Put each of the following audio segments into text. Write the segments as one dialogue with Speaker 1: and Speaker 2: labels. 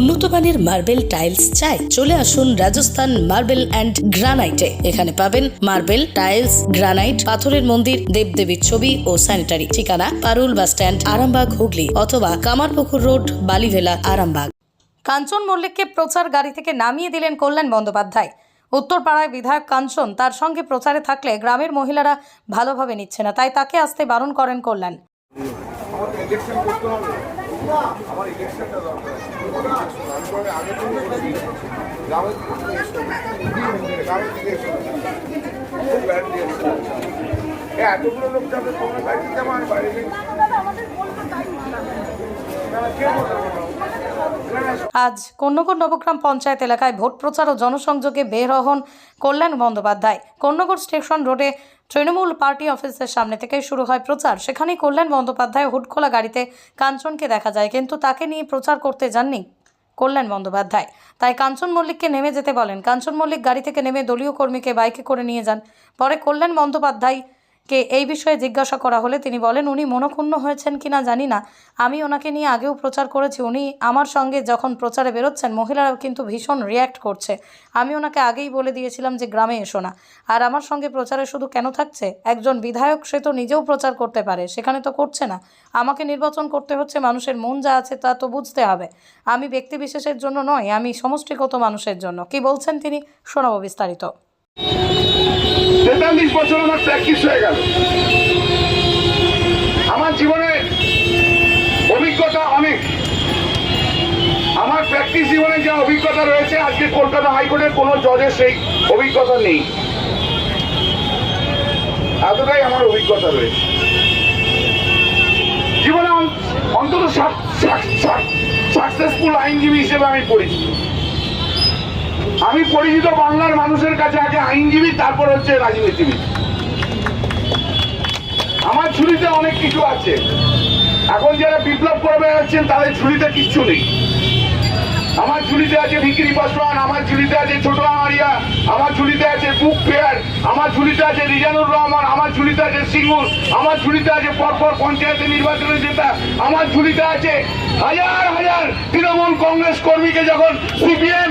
Speaker 1: উন্নত মানের marble tiles চাই চলে আসুন রাজস্থান মার্বেল অ্যান্ড গ্রানাইটে। এখানে পাবেন মার্বেল টাইলস গ্রানাইট পাথরের মন্দির দেবদেবীর ছবি ও স্যানিটারি। ঠিকানা পারুল বাস স্ট্যান্ড আরামবাগ হুগলি অথবা কামারপুকুর রোড বালিভেলা আরামবাগ।
Speaker 2: কাঞ্চন মল্লিককে প্রচার গাড়ি থেকে নামিয়ে দিলেন কল্যাণ বন্দ্যোপাধ্যায়। উত্তরপাড়ায় বিধায়ক কাঞ্চন তার সঙ্গে প্রচারে থাকলে গ্রামের মহিলারা ভালোভাবে নিচ্ছে না তাই তাকে আসতে বারণ করেন কল্যাণ।
Speaker 3: আমার ইলেকশন করতে হবে। আমার ইলেকশনটা দরকার। এতগুলো লোক যাবে তোমরা বাইরে যাব আমি বাইরে যাই না, কে বলবে না? এখানে এসো।
Speaker 2: আজ কন্যগর নবগ্রাম পঞ্চায়েত এলাকায় ভোট প্রচার ও জনসংযোগে বের হন কল্যাণ বন্দ্যোপাধ্যায় কন্যগর স্টেশন রোডে তৃণমূল পার্টি অফিসের সামনে থেকে শুরু হয় প্রচার সেখানেই কল্যাণ বন্দ্যোপাধ্যায় হুটখোলা গাড়িতে কাঞ্চনকে দেখা যায় কিন্তু তাকে নিয়ে প্রচার করতে যাননি কল্যাণ বন্দ্যোপাধ্যায়। তাই কাঞ্চন মল্লিককে নেমে যেতে বলেন। কাঞ্চন মল্লিক গাড়ি থেকে নেমে দলীয় কর্মীকে বাইকে করে নিয়ে যান। পরে কল্যাণ বন্দ্যোপাধ্যায় কে এই বিষয়ে জিজ্ঞাসা করা হলে তিনি বলেন, উনি মনক্ষুণ্ণ হয়েছেন কিনা জানি না। আমি ওনাকে নিয়ে আগেও প্রচার করেছি। উনি আমার সঙ্গে যখন প্রচারে বেরোচ্ছেন, মহিলারা কিন্তু ভীষণ রিয়্যাক্ট করছে। আমি ওনাকে আগেই বলে দিয়েছিলাম যে, গ্রামে এসো না। আর আমার সঙ্গে প্রচারে শুধু কেন থাকছে? একজন বিধায়ক, সে তো নিজেও প্রচার করতে পারে। সেখানে তো করছে না। আমাকে নির্বাচন করতে হচ্ছে। মানুষের মন যা আছে তা তো বুঝতে হবে। আমি ব্যক্তি বিশেষের জন্য নয়, আমি সমষ্টিগত মানুষের জন্য। কি বলছেন তিনি? শোনাবো বিস্তারিত।
Speaker 3: তেতাল্লিশ বছর আমার প্র্যাকটিস হয়ে গেল। আমার জীবনে অভিজ্ঞতা অনেক। আমার প্র্যাকটিস জীবনে যা অভিজ্ঞতা রয়েছে, আজকে কলকাতা হাইকোর্টের কোনো জজের সেই অভিজ্ঞতা নেই। এতটাই আমার অভিজ্ঞতা রয়েছে। জীবনে অন্তত সাকসেসফুল আইনজীবী হিসেবে আমি পরিচিত আমি পরিচিত বাংলার মানুষের কাছে আগে আইনজীবী, তারপর হচ্ছে রাজনীতিবিদ। আমার ঝুলিতে অনেক কিছু আছে। এখন যারা বিপ্লব করে বেড়াচ্ছেন তাদের ঝুলিতে কিচ্ছু নেই। আমার ঝুলিতে আছে ভিকিরি পাসওয়ান, আমার ঝুলিতে আছে ছোট আমারিয়া আমার ঝুলিতে আছে বুক ফেয়ার, আমার ঝুলিতে আছে রিজানুর রহমান, আমার ঝুলিতে আছে সিঙ্গুর, আমার ঝুলিতে আছে পরপর পঞ্চায়েতের নির্বাচনে জেতা, আমার ঝুলিতে আছে হাজার হাজার তৃণমূল কংগ্রেস কর্মীকে যখন সিপিএম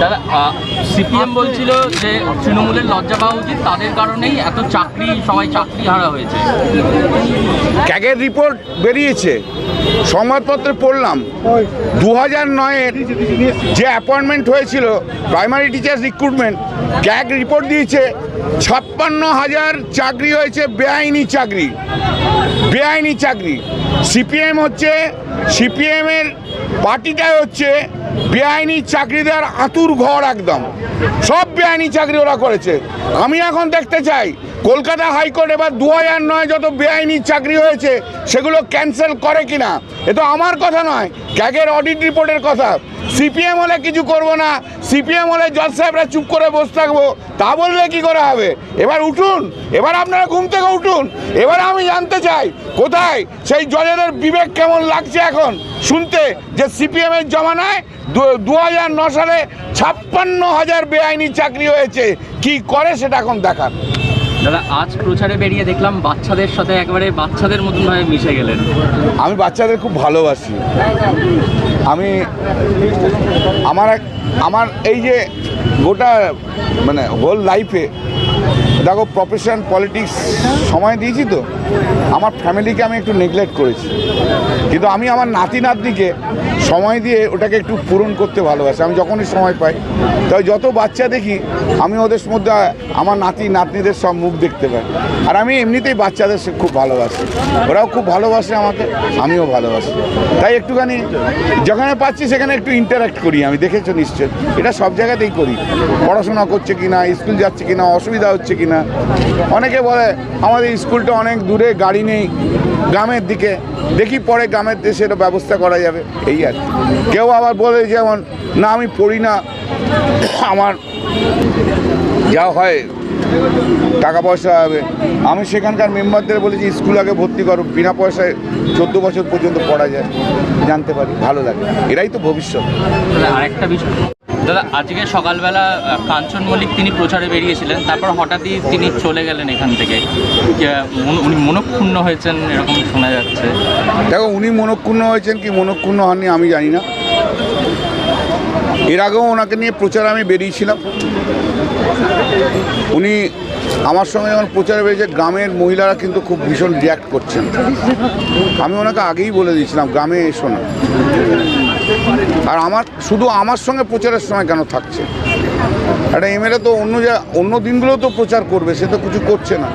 Speaker 4: দাদা সিপিএম বলছিল যে তৃণমূলের লজ্জা পাওয়া উচিত তাদের কারণেই এত চাকরি সবাই চাকরি হারা হয়েছে।
Speaker 3: ক্যাগের রিপোর্ট বেরিয়েছে সংবাদপত্রে পড়লাম। দু হাজার নয়ের যে অ্যাপয়েন্টমেন্ট হয়েছিল primary teachers recruitment CAG report দিয়েছে ছাপ্পান্ন হাজার চাকরি হয়েছে বেআইনি চাকরি। বেআইনি চাকরি। সিপিএম হচ্ছে, সিপিএমের পার্টিটাই হচ্ছে বেআইনি চাকরি দেওয়ার আঁতুর ঘর একদম। সব বেআইনি চাকরি ওরা করেছে। আমি এখন দেখতে চাই কলকাতা হাইকোর্ট এবার দু হাজার নয় যত বেআইনি চাকরি হয়েছে, সেগুলো ক্যান্সেল করে কিনা? এ তো আমার কথা নয় ক্যাগের অডিট রিপোর্টের কথা। সিপিএম হলে কিছু করব না সিপিএম হলে জজ সাহেবরা চুপ করে বসে থাকব, তা বললে কি করা হবে? এবার উঠুন, এবার আপনারা ঘুম থেকে উঠুন, এবার আমি জানতে চাই, কোথায়? সেই জজেদের বিবেক কেমন লাগছে এখন? শুনতে যে সিপিএম এর জমানায় দু হাজার ন সালে ছাপ্পান্ন হাজার বেআইনি চাকরি হয়েছে, কি করে সেটা এখন দেখার
Speaker 4: দাদা, আজ প্রচারে বেরিয়ে দেখলাম বাচ্চাদের সাথে একবারে বাচ্চাদের মতন ভাবে মিশে গেলেন।
Speaker 3: আমি বাচ্চাদের খুব ভালোবাসি। আমি, আমার এক, আমার এই যে গোটা মানে হোল লাইফে দেখো প্রফেশন পলিটিক্স সময় দিয়েছি তো? আমার ফ্যামিলিকে আমি একটু নেগলেক্ট করেছি। কিন্তু আমি আমার নাতি নাতনিকে সময় দিয়ে ওটাকে একটু পূরণ করতে ভালোবাসি। আমি যখনই সময় পাই, তাই যত বাচ্চা দেখি, আমি ওদের মধ্যে আমার নাতি নাতনিদের সব মুখ দেখতে পাই। আর আমি এমনিতেই বাচ্চাদের খুব ভালোবাসি। ওরাও খুব ভালোবাসে আমাকে, আমিও ভালোবাসি। তাই একটুখানি যেখানে পাচ্ছি, সেখানে একটু ইন্টারাক্ট করি আমি, দেখেছ নিশ্চয় এটা সব জায়গাতেই করি। পড়াশোনা করছে কিনা, স্কুল যাচ্ছে কিনা, অসুবিধা হচ্ছে কিনা। অনেকে বলে, আমাদের স্কুলটা অনেক দূরে গাড়ি নেই, গ্রামের দিকে। দেখি পরে গ্রামের দেশে এটা ব্যবস্থা করা যাবে। এই আর। কেউ আবার বলে যেমন, না, আমি পড়ি না। আমার যা হয়, টাকা পয়সা হবে। আমি সেখানকার মেম্বারদের বলেছি, স্কুল আগে ভর্তি করো। বিনা পয়সায় চোদ্দ বছর পর্যন্ত পড়া যায়। জানতে পারি, ভালো লাগে। এরাই তো ভবিষ্যৎ।
Speaker 4: আরেকটা বিষয়। দাদা, আজকে সকালবেলা কাঞ্চন মল্লিক তিনি প্রচারে বেরিয়েছিলেন, তারপর হঠাৎই তিনি চলে গেলেন এখান থেকে। উনি মনক্ষুণ্ণ হয়েছেন, এরকম শোনা যাচ্ছে।
Speaker 3: দেখো, উনি মনক্ষুণ্ণ হয়েছেন কি মনক্ষুণ্ণ হননি, আমি জানি না। এর আগেও ওনাকে নিয়ে প্রচারে আমি বেরিয়েছিলাম। উনি আমার সঙ্গে যখন প্রচারে বেরিয়েছে, গ্রামের মহিলারা কিন্তু খুব ভীষণ রিয়াক্ট করছেন। আমি ওনাকে আগেই বলে দিয়েছিলাম, গ্রামে এসো না। আর আমার, শুধু আমার সঙ্গে প্রচারের সময় কেন থাকছে? একটা এমএলএ তো অন্য যা, অন্য দিনগুলো তো প্রচার করবে, সে তো কিছু করছে না।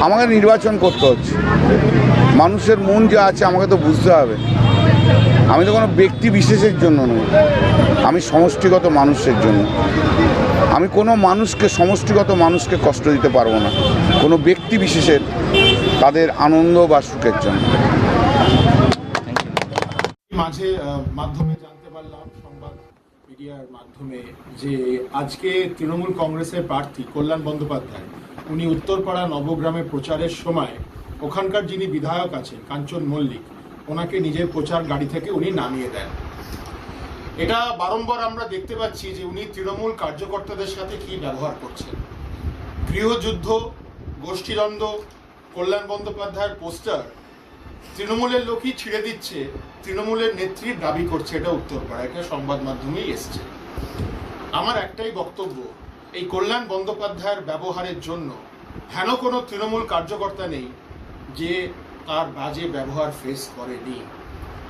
Speaker 3: আমাকে নির্বাচন করতে হচ্ছে। মানুষের মন যা আছে, আমাকে তো বুঝতে হবে। আমি তো কোনো ব্যক্তি বিশেষের জন্য নই। আমি সমষ্টিগত মানুষের জন্য। আমি কোনো মানুষকে, সমষ্টিগত মানুষকে কষ্ট দিতে পারব না। কোনো ব্যক্তি বিশেষের তাদের আনন্দ বা সুখের জন্য।
Speaker 5: মাঝে মাধ্যমে জানতে পারলাম, সংবাদ মিডিয়ার মাধ্যমে যে আজকে তৃণমূল কংগ্রেসের প্রার্থী কল্যাণ বন্দ্যোপাধ্যায়, উনি উত্তরপাড়া নবগ্রামে প্রচারের সময় ওখানকার যিনি বিধায়ক আছেন, কাঞ্চন মল্লিক, ওনাকে নিজের প্রচার গাড়ি থেকে উনি নামিয়ে দেন। এটা বারংবার আমরা দেখতে পাচ্ছি যে উনি তৃণমূল কার্যকর্তাদের সাথে কি ব্যবহার করছেন। গৃহযুদ্ধ, গোষ্ঠীদ্বন্দ্ব, কল্যাণ বন্দ্যোপাধ্যায়ের পোস্টার তৃণমূলের লোকই ছিঁড়ে দিচ্ছে, তৃণমূলের নেত্রী দাবি করছে, এটা উত্তরপাড়া একটা সংবাদ মাধ্যমেই এসছে। আমার একটাই বক্তব্য, এই কল্যাণ বন্দ্যোপাধ্যায়ের ব্যবহারের জন্য হেন কোনো তৃণমূল কার্যকর্তা নেই যে তার বাজে ব্যবহার ফেস করেনি।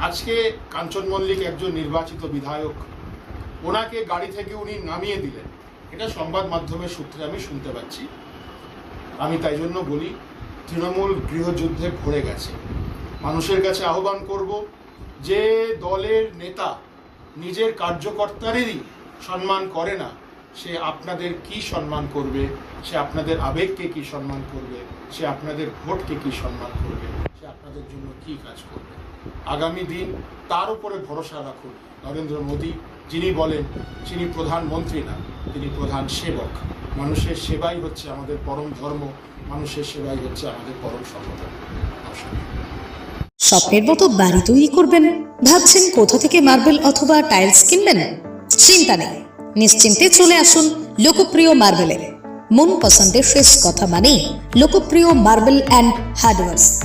Speaker 5: আজকে কাঞ্চন মল্লিক একজন নির্বাচিত বিধায়ক, ওনাকে গাড়ি থেকে উনি নামিয়ে দিলেন। এটা সংবাদ মাধ্যমের সূত্রে আমি শুনতে পাচ্ছি। আমি তাই জন্য বলি, তৃণমূল গৃহযুদ্ধে ভরে গেছে। মানুষের কাছে আহ্বান করব যে দলের নেতা নিজের কার্যকর্তারেরই সম্মান করে না, সে আপনাদের কি সম্মান করবে, সে আপনাদের আবেগকে কি সম্মান করবে, সে আপনাদের ভোটকে কি সম্মান করবে, সে আপনাদের জন্য কি কাজ করবে। আগামী দিন তার উপরে ভরসা রাখুন। নরেন্দ্র মোদী, যিনি বলেন তিনি প্রধানমন্ত্রী না, তিনি প্রধান সেবক। মানুষের সেবাই হচ্ছে আমাদের পরম ধর্ম, মানুষের সেবাই হচ্ছে আমাদের পরম নমস্কার।
Speaker 6: স্বপ্নের মতো বাড়ি তৈরি করবেন? ভাবছেন কোথা থেকে মার্বেল অথবা টাইলস কিনবেন? চিন্তা নেই। নিশ্চিন্তে চলে আসুন লোকপ্রিয় মার্বেলে মন পছন্দের শেষ কথা মানেই লোকপ্রিয় মার্বেল অ্যান্ড হার্ডওয়ার্স।